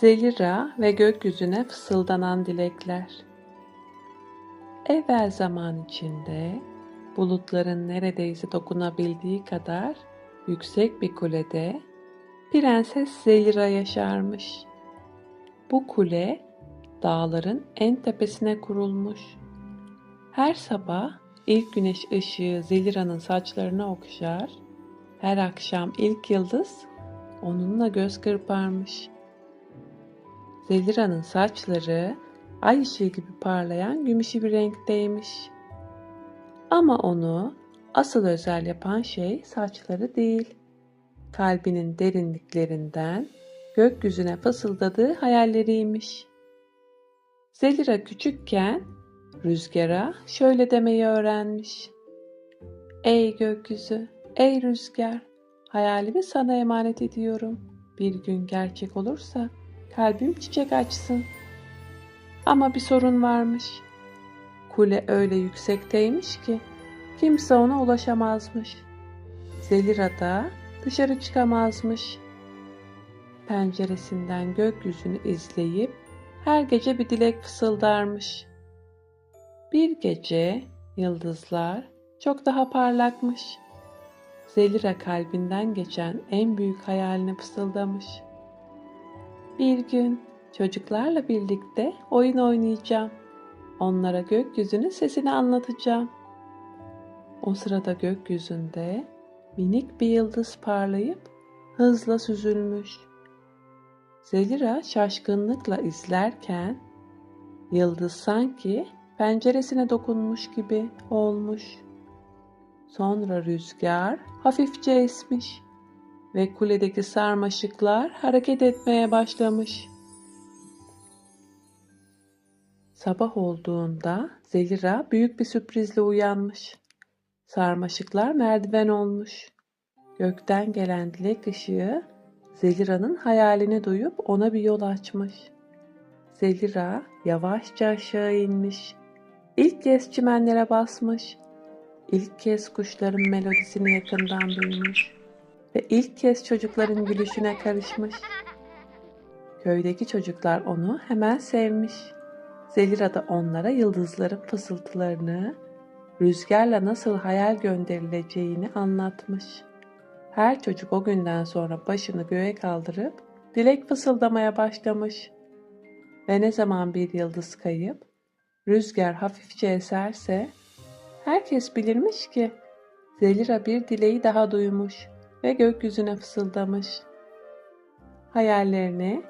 Zelira ve gökyüzüne fısıldanan dilekler. Evvel zaman içinde bulutların neredeyse dokunabildiği kadar yüksek bir kulede Prenses Zelira yaşarmış. Bu kule dağların en tepesine kurulmuş. Her sabah ilk güneş ışığı Zelira'nın saçlarına okşar, her akşam ilk yıldız onunla göz kırparmış. Zelira'nın saçları ay ışığı gibi parlayan gümüşü bir renkteymiş. Ama onu asıl özel yapan şey saçları değil, kalbinin derinliklerinden gökyüzüne fısıldadığı hayalleriymiş. Zelira küçükken rüzgara şöyle demeyi öğrenmiş. Ey gökyüzü, ey rüzgar, hayalimi sana emanet ediyorum. Bir gün gerçek olursa kalbim çiçek açsın. Ama bir sorun varmış. Kule öyle yüksekteymiş ki kimse ona ulaşamazmış. Zelira da dışarı çıkamazmış. Penceresinden gökyüzünü izleyip her gece bir dilek fısıldarmış. Bir gece yıldızlar çok daha parlakmış. Zelira kalbinden geçen en büyük hayalini fısıldamış. Bir gün çocuklarla birlikte oyun oynayacağım. Onlara gökyüzünün sesini anlatacağım. O sırada gökyüzünde minik bir yıldız parlayıp hızla süzülmüş. Zelira şaşkınlıkla izlerken yıldız sanki penceresine dokunmuş gibi olmuş. Sonra rüzgar hafifçe esmiş ve kuledeki sarmaşıklar hareket etmeye başlamış. Sabah olduğunda Zelira büyük bir sürprizle uyanmış. Sarmaşıklar merdiven olmuş. Gökten gelen dilek ışığı Zelira'nın hayalini duyup ona bir yol açmış. Zelira yavaşça aşağı inmiş. İlk kez çimenlere basmış. İlk kez kuşların melodisini yakından duymuş. Ve ilk kez çocukların gülüşüne karışmış. Köydeki çocuklar onu hemen sevmiş. Zelira da onlara yıldızların fısıltılarını, rüzgarla nasıl hayal gönderileceğini anlatmış. Her çocuk o günden sonra başını göğe kaldırıp dilek fısıldamaya başlamış. Ve ne zaman bir yıldız kayıp, rüzgar hafifçe eserse, herkes bilirmiş ki Zelira bir dileği daha duymuş ve gökyüzüne fısıldamış. Hayallerini